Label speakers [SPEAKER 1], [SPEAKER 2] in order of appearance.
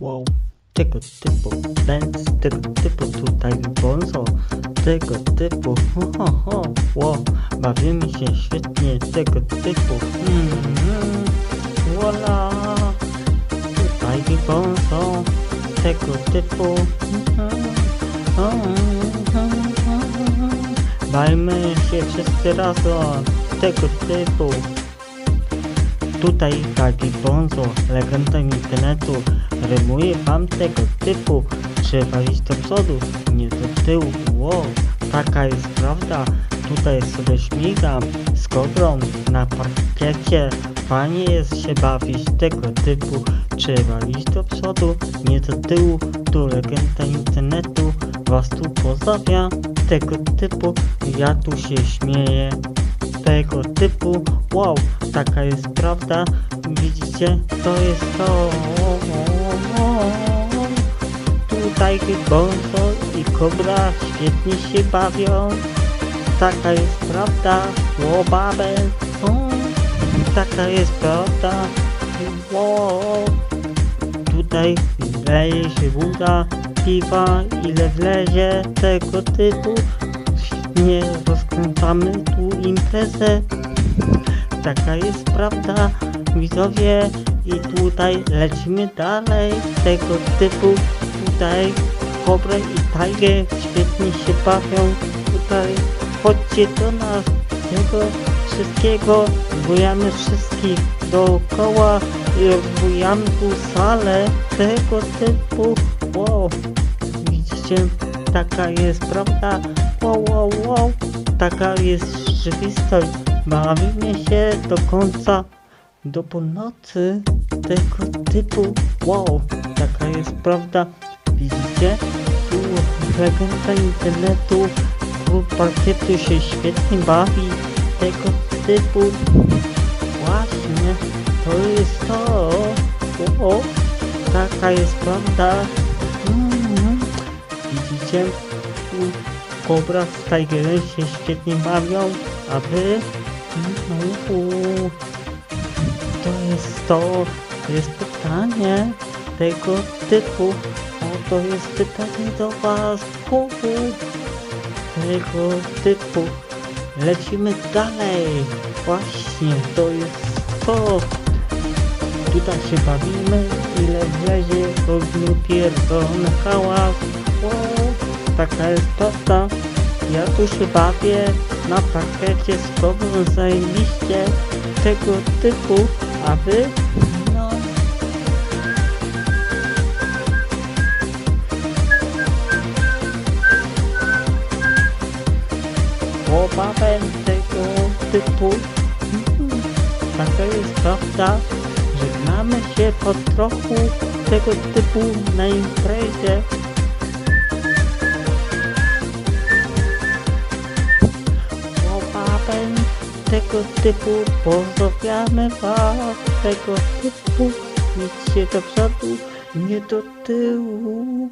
[SPEAKER 1] Wow, tego typu dance, tego typu tutaj bonzo, tego typu ho, ho, wow, bawimy się świetnie, tego typu, mm, voila, tutaj bonzo, tego typu, mm, mm, bawimy się wszyscy razem, tego typu. Tutaj taki bonzo, legenda internetu Rymuje wam tego typu. Trzeba iść do przodu, nie do tyłu. Wow, taka jest prawda. Tutaj sobie śmigam z na parkiecie. Fajnie jest się bawić tego typu. Trzeba iść do przodu, nie do tyłu. Tu legenda internetu Was tu pozdrawia Tego typu. Ja tu się śmieję tego typu. Wow, taka jest prawda. Widzicie, to jest to Tutaj Bonzo i Kobra świetnie się bawią Taka jest prawda Łobabę Taka jest prawda Wow Tutaj leje się woda Piwa ile wlezie Tego typu nie rozkręcamy tu imprezę. Taka jest prawda, widzowie. I tutaj lecimy dalej. Tego typu tutaj Kobra i Tiger świetnie się bawią. Tutaj chodźcie do nas. Tego wszystkiego bujamy wszystkich dookoła i rozbujamy tu salę tego typu. Wow, widzicie, taka jest prawda. Wow, wow, wow, taka jest rzeczywistość. Bawimy się do końca, do północy tego typu. Wow, taka jest prawda. Tu legenda internetu, klub parkietu się świetnie bawi tego typu. Właśnie, to jest to. Wow, taka jest prawda. Mm, widzicie? Kobra z Tigerem się świetnie bawią, a wy? Uuu, to jest to, to jest pytanie tego typu. To jest pytanie do was. Uuu, tego typu. Lecimy dalej. Właśnie, to jest to. Tutaj się bawimy, ile wlezie, robimy pierdolony hałas. Taka jest prawda. Ja tu się bawię na parkecie z tobą zajebiście tego typu, a Łobawem tego typu. Taka jest prawda. Żegnamy się po trochu tego typu na imprezie. tego typu pozdrawiamy was tego typu idźcie do przodu nie do tyłu